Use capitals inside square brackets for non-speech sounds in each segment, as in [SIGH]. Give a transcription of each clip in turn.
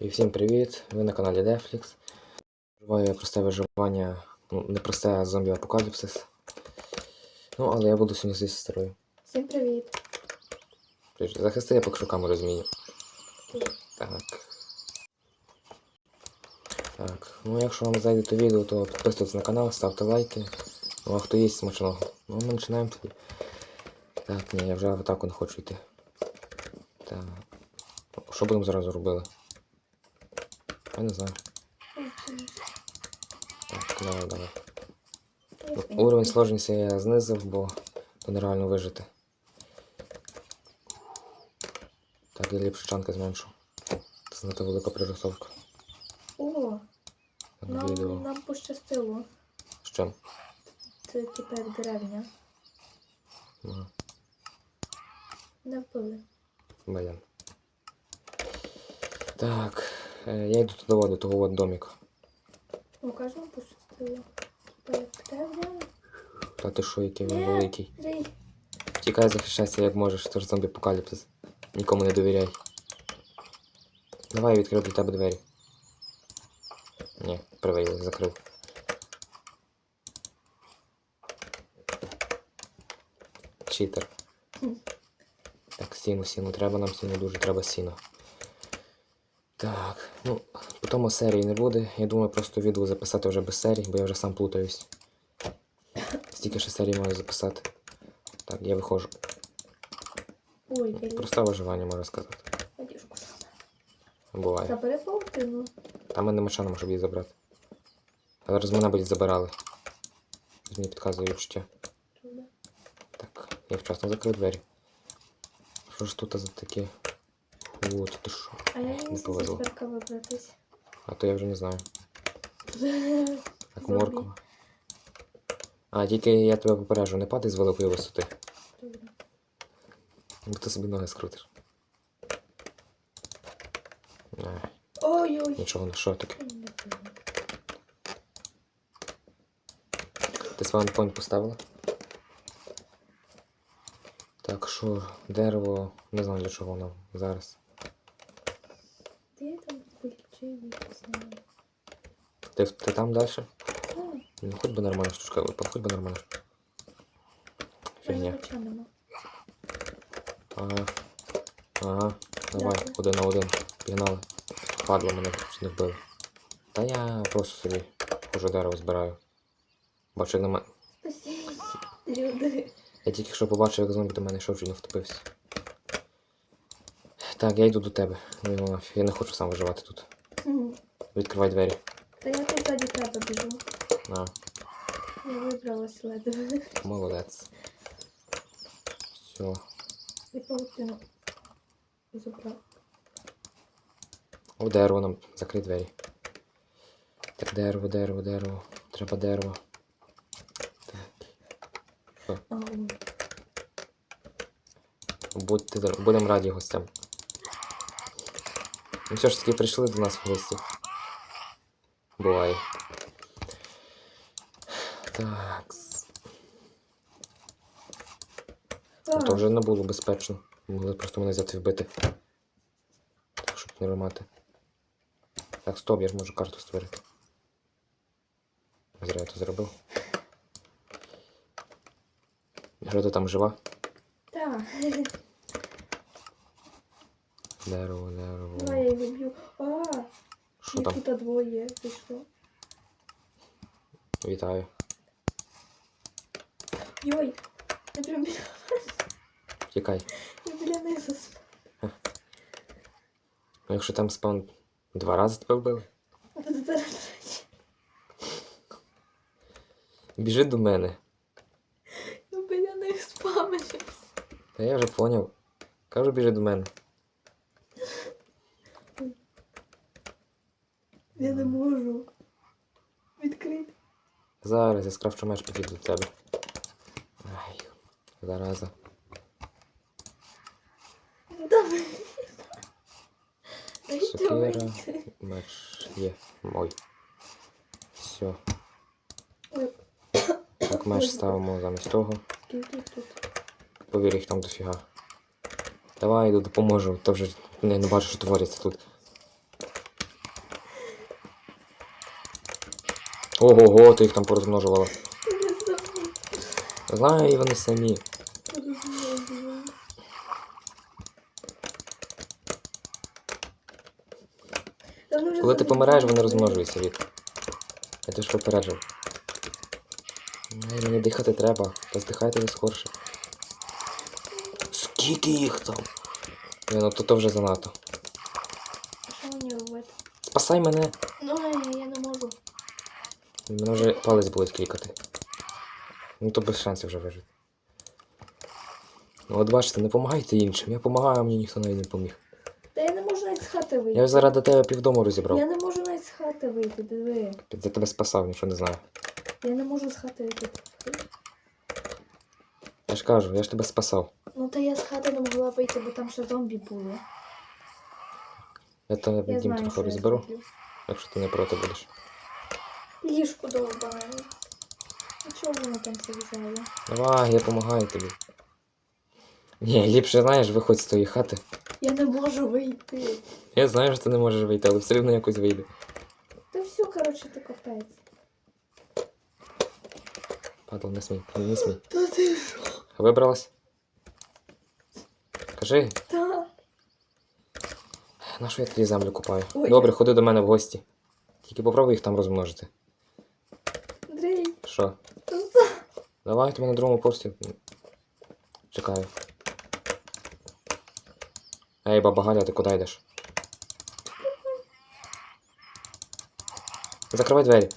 І всім привіт! Ви на каналі Deflix. Триває просте виживання, ну, не просте, зомбі апокаліпсис. Ну, але я буду сьогодні зі сестрою. Всім привіт. Привіт. Захисти, я поки що камеру зміню. Так. Так, ну якщо вам зайде то відео, то підписуйтесь на канал, ставте лайки. Ну а хто є смачного? Ну ми починаємо тоді. Так, ні, я вже в атаку не хочу йти. Так. Що будемо зараз робити? Я не знаю. Так, давай, давай. Уровень сложності я знизив, бо то нереально вижити. Так, я ліпше чанки зменшу. Це занадто велика пририсовка. О, нам, відео. нам пощастило. З чим? Це типу як деревня. Ну, Не вбили. Баян. Так, я йду туди до того от доміка. О, кажу, нам пощастило. Типа як деревня. Та ти що, який він великий. Андрій, Тікай, захищайся як можеш, це ж зомбі апокаліпсис. Нікому не довіряй. Давай я відкрию для тебе двері. Ні, привели, закрив. Читер. Так, сіно, сіно. Треба нам сіно, дуже треба сіно. Так, ну, по тому серії не буде. Я думаю, просто відео записати вже без серій, бо я вже сам плутаюсь. Стільки ще серій маю записати. Так, я виходжу. Ой, я Просте виживання, можна сказати. одежку саме. Буває. Забери паутину. Там мене машина, щоб її забрати. А зараз мене будуть забирали. Мені підказує відчуття. Так, я вчасно закрив двері. Що ж тут за таке? От ти що? А я Не повезло. сперка вибратись. А то я вже не знаю. Так, Зомбі. А, тільки я тебе попереджу, не падай з великої висоти. Добре. Бо ти собі ноги скрутиш. Ай, Ой-ой. нічого, ну що таке? Ти спаунпойнт поставила? Так, що, дерево, не знаю для чого воно зараз. Якось. Ти, ти там далі? Ну, хоч би нормальна штучка, от, хоч би нормальна. Фігня. меча. Ага. Ага. Давай, Дякую. один на один. Пігнали. Падло мене чуть не вбили. Та я просто собі хожу дерево збираю. Бачу, як на мене. Спасіть, люди. Я тільки що побачив, як зомбі до мене йшов, чуть не втопився. Так, я йду до тебе. Ну, я не хочу сам виживати тут. Відкривай двері. Та я тут ззаді тебе біжу. На, Я вибралась ледве. молодець. Все. І паутину забрав. О, дерево нам закрий двері. Так, дерево, дерево, дерево. Треба дерево. Так. Будьте, будемо раді гостям. Ну все ж таки прийшли до нас в гості. Буває. Так. А, То вже не було безпечно. Могли просто мене взяти вбити. Так, щоб не ламати. Так, стоп, я ж можу карту створити. Зря я це зробив. Ти там жива? Так. [LAUGHS] Дерево, дерево. Давай я її вб'ю. А, Що їх там? тут двоє пішло. Вітаю. Йой, я прям біля, Тікай. я біля них засп... Ну, Якщо там спаун два рази тебе вбили, біжи до мене. Ну біля них спамився. Та я вже поняв. Кажу, біжи до мене. Я не можу. Відкрити. Зараз я скрафчу меч підійду до тебе. Ай, зараза. Давай. Сокира. Меч є. Мой. Все. Так, меч ставимо замість того. скільки тут? Повір, їх там дофіга. Давай йду допоможу, то вже не, не бачу, що твориться тут. Ого-го, ти їх там порозмножувала. Знаю, і вони самі. Коли ти помираєш, вони розмножуються від. Я теж попереджив. Мені дихати треба. Поздихайте ви скорше. Скільки їх там? Ну то, то вже занадто. Спасай мене! Ну, я. Мене вже палець болить клікати. Ну то без шансів вже вижити. Ну от бачите, не допомагайте іншим. Я допомагаю, а мені ніхто навіть не поміг. Та я не можу навіть з хати вийти. Я ж заради тебе півдому розібрав. Я не можу навіть з хати вийти, диви. Я тебе спасав, нічого не знаю. Я не можу з хати вийти. Я ж кажу, я ж тебе спасав. Ну та я з хати не могла вийти, бо там ще зомбі було. Я тебе Я дім трохи розберу, якщо ти не проти будеш. Ліжку довбане. А чого воно там це взяло? Давай, я допомагаю тобі. Ні, ліпше знаєш, виходь з тої хати. Я не можу вийти. Я знаю, що ти не можеш вийти, але все одно якось вийде. Та все, коротше, ти капець. Падал, не смій, не смій. Та ти що? Вибралась? Кажи, Та. на що я тоді землю купаю? Ой. Добре, ходи до мене в гості. Тільки попробуй їх там розмножити. Що? Давай тебе на другому пості. Чекаю. Ей, баба Галя, ти куди йдеш? Закривай двері.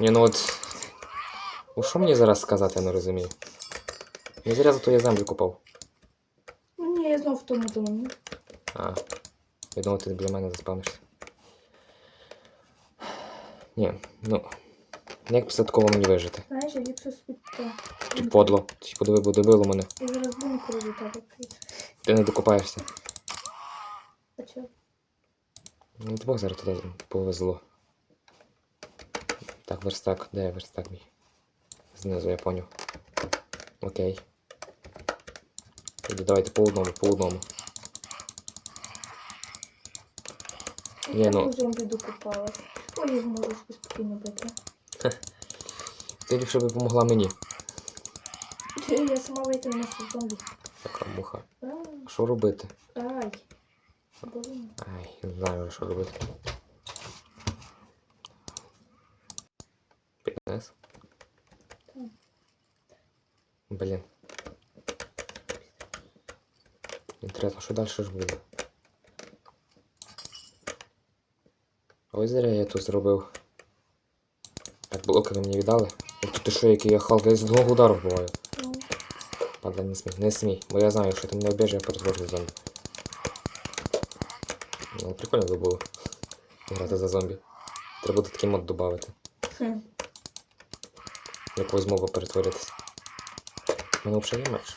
Ні, ну от. Ну що мені зараз сказати, я не розумію. Не зря зато я землю купав. Ну ні, я знов в тому домі. А. Я думав, ти біля мене заспавнишся. Ні, ну. Як після такого мені вижити? Знаєш, я собі то. Ти подло. Ти подиви, бо добило мене. Я зараз бункер до тебе. Ти не докопаєшся. А чого? Ну, тебе зараз туди повезло. Так, верстак. Де верстак мій? Знизу, я поняв. Окей. Тоді давайте по одному, по одному. Ні, Я ну- ну... зомбі докупалась. Ой, я можу спокійно бити. Ти ліпше би допомогла мені. Я сама вийти можу зомбі. Така муха. Що робити? Ай. Ай, не знаю що робити. Піднес. Блін. Інтересно, що далі ж буде? Ось зря я тут зробив. Ви мені віддали. Тут ти що, який я халк, я з одного удару вбиваю. Ну, Падла, не смій, не смій, бо я знаю, якщо ти мене обіжиш, я перетворюсь в зомбі. Ну, прикольно би було грати за зомбі. Треба буде такий мод додати. хм. Якогось моба перетворитися. У мене взагалі є меч.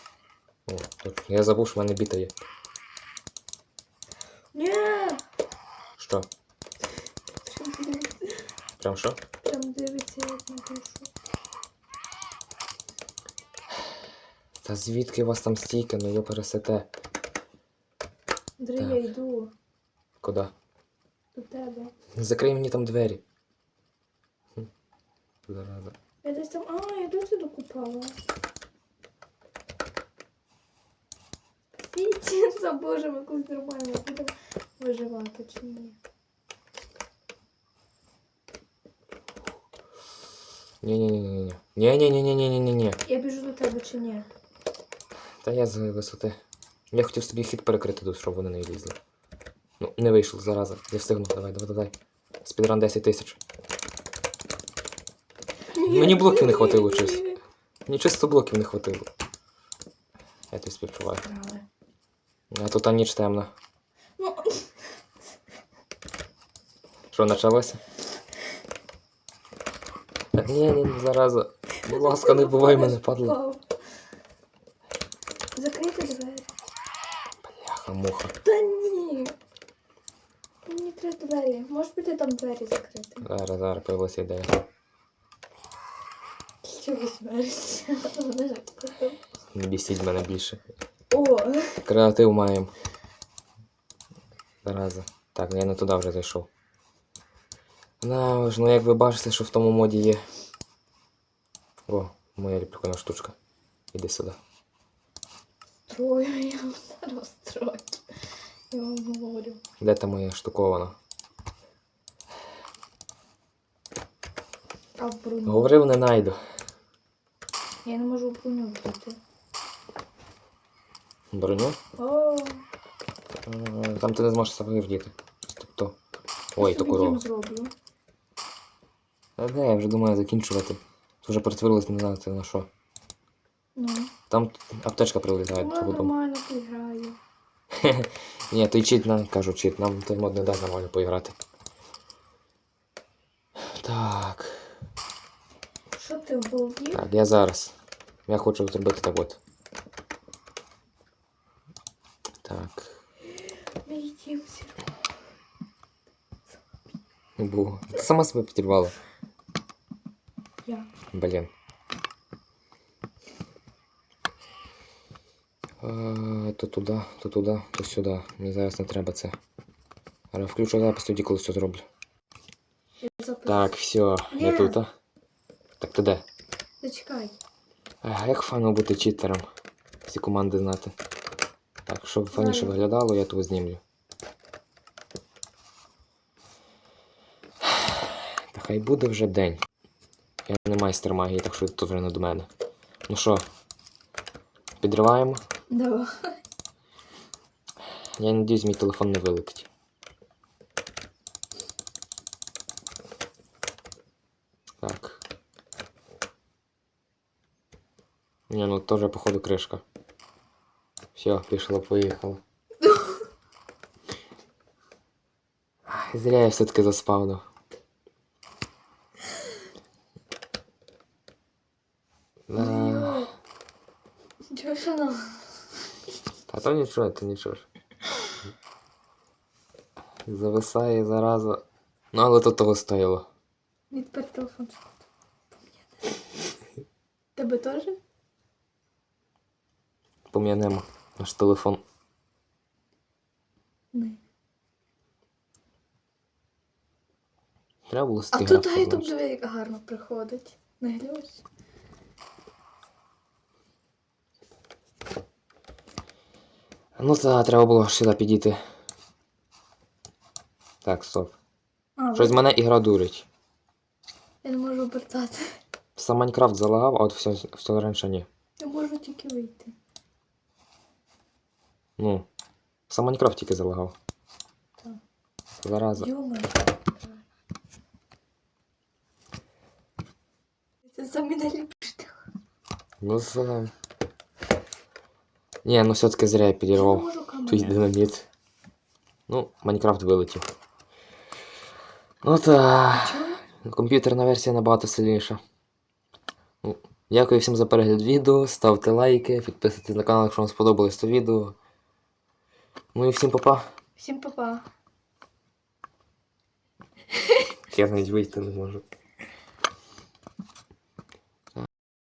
О, точно. Я забув, що в мене біта є. Ні! Що? Прям що? Як на душу. Та звідки у вас там стільки, ну його пересете. Андрій, Так. я йду Куди? до тебе. Закрий мені там двері. Хм. Зараза. Я десь там. А, я досі докупала. Спасіть, [LAUGHS] за Боже, якусь нормально будемо виживати чи ні. Ні-ні-ні-ні-ні. Ні-ні-ні-ні-ні-ні-ні. Я біжу до тебе чи ні? Та я з висоти. Я хотів собі хід перекрити тут, щоб вони не лізли. Ну, не вийшло, зараза. Я встигну. Давай, давай, давай. Спідран 10 тисяч. Мені блоків не хватило, щось. Мені чисто блоків не хватило. Я тобі співчуваю. А тут а ніч темна. Ну, Що, почалося? Та ні, ні, ні, зараза. Будь ласка, не вбивай мене, падла. Впав. Закрийте двері. Бляха, муха. Та ні. Мені треба двері. Можеш піти там двері закрити? Зараз, зараз появилася ідея. Що ви смерть? Вона ж така. Не бісіть мене більше. О, Креатив маємо. Зараза. Так, я не туди вже зайшов. На ж, ну як ви бачите, що в тому моді є. О, моя прикольна штучка. Іди сюди. Строю, я зараз строю. Я вам говорю. Де та моя штукована? А в броню? Говорив, не найду. Я не можу в броню вдати. Броню? О, Е, Там ти не зможеш себе вдіти. Тобто. Ой, то собі корова. зроблю. А де, я вже думаю закінчувати. Вже перетворилось не знати на що. Ну, Там аптечка прилітає я до дому. нормально поіграю. [LAUGHS] Ні, той чит нам кажу чит, нам той мод не дасть нормально поіграти. Так. Що ти обалдів? Так, я зараз. Я хочу зробити так от. Так. Мій дім зірвав. Не було. Ти сама себе підірвала. Я. Блін. Е, То туди, то туди, то сюди. Мені зараз не треба це. Але включу запис тоді, коли все зроблю. Так, все, я тут. а? Так ти де? Зачекай. А, як фану бути читером? Всі команди знати. Так, щоб фаніше виглядало, я того знімлю. Та хай буде вже день. Не майстер магії, так що тут вже не до мене. Ну що, підриваємо. Давай. Я надіюсь, мій телефон не вилетить. Так. Ні, ну теж, походу, кришка. Все, пішло, поїхало. [LAUGHS] Зря я все-таки заспавнив. Да. Ой. Чого ж воно? Та то нічого, то нічого ж. Зависає зараза. Ну, але то того стоїло. Тепер телефон. Тебе теж? Пом'янемо наш телефон. Не. Треба було А тут диви, як гарно приходить. Не глянеш? Ну так, треба було сюди підійти. Так, стоп. А, Щось мене ігра дурить. Я не можу обертати. Сам Майнкрафт залагав, а от все, все раніше ні. Я можу тільки вийти. Ну. Сам Майнкрафт тільки залагав. Так. Зараза. Йома. Це самі найліпші. Ну це. Ні, ну все-таки зря я не підірвав. Той динаміт. Ну, Майнкрафт вилетів. Ну. Чого? Комп'ютерна версія набагато сильніша. Ну, Дякую всім за перегляд відео. Ставте лайки, підписуйтесь на канал, якщо вам сподобалось це відео. Ну і всім па-па. Всім па-па. Я навіть вийти не можу.